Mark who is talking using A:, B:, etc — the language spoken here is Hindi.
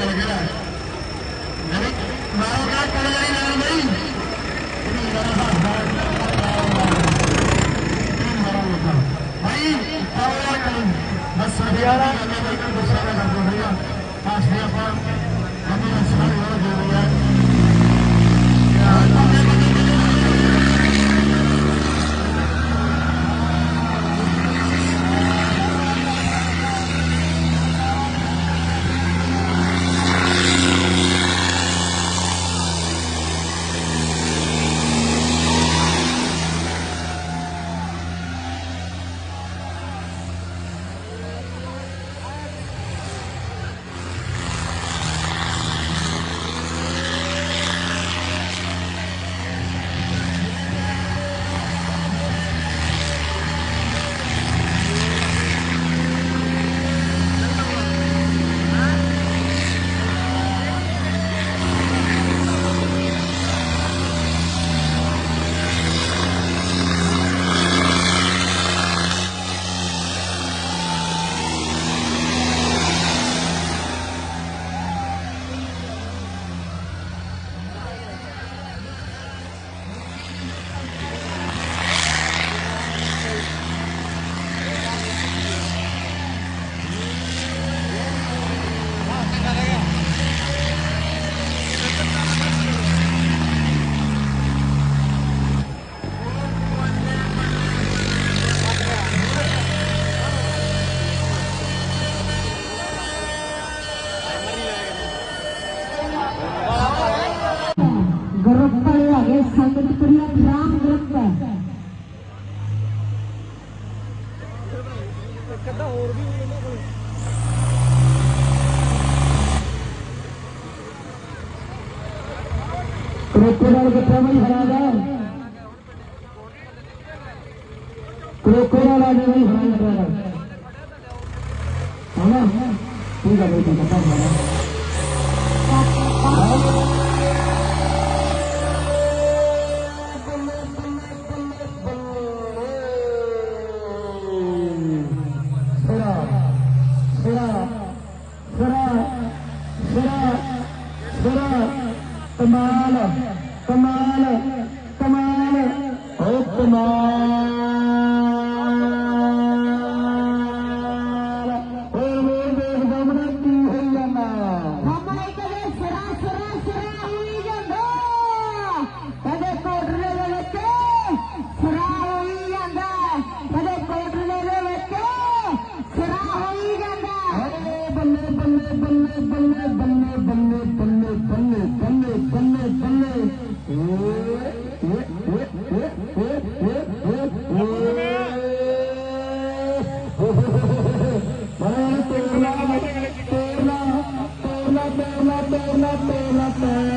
A: வருகிறார் மரணா கடலை நாளை ஸ்ரீ भाई बस हरियाणा में गुस्सा कर दो भैया पास भैया हमें आसमान हो गया
B: ਇੱਕ ਅੱਧਾ ਹੋਰ ਵੀ ਹੋਈ ਇਹਨਾਂ ਕੋਲ
A: ਕਰੋਕੇ ਨਾਲ ਕਿੱਥੇ ਬਈ ਹਰਾਦਾ ਕਰੋਕੇ ਨਾਲ ਆ ਗਈ ਹਰਾਦਾ ਹਾਂ ਠੀਕ ਆ ਬਈ ਤਾਂ ਪਤਾ ਹੋਣਾ कमाल कमाल कमाल। हो कमाल। हो वो देख बमना की हल्लना
B: हमने कहे सरा सरा सरा हुई जंदा कदे कोटरे दे विच सरा हुई जंदा कदे कोटरे दे विच सरा हुई जंदा
A: बल्ले बल्ले बल्ले बल्ले बल्ले बल्ले बल्ले बल्ले बल्ले man, up man.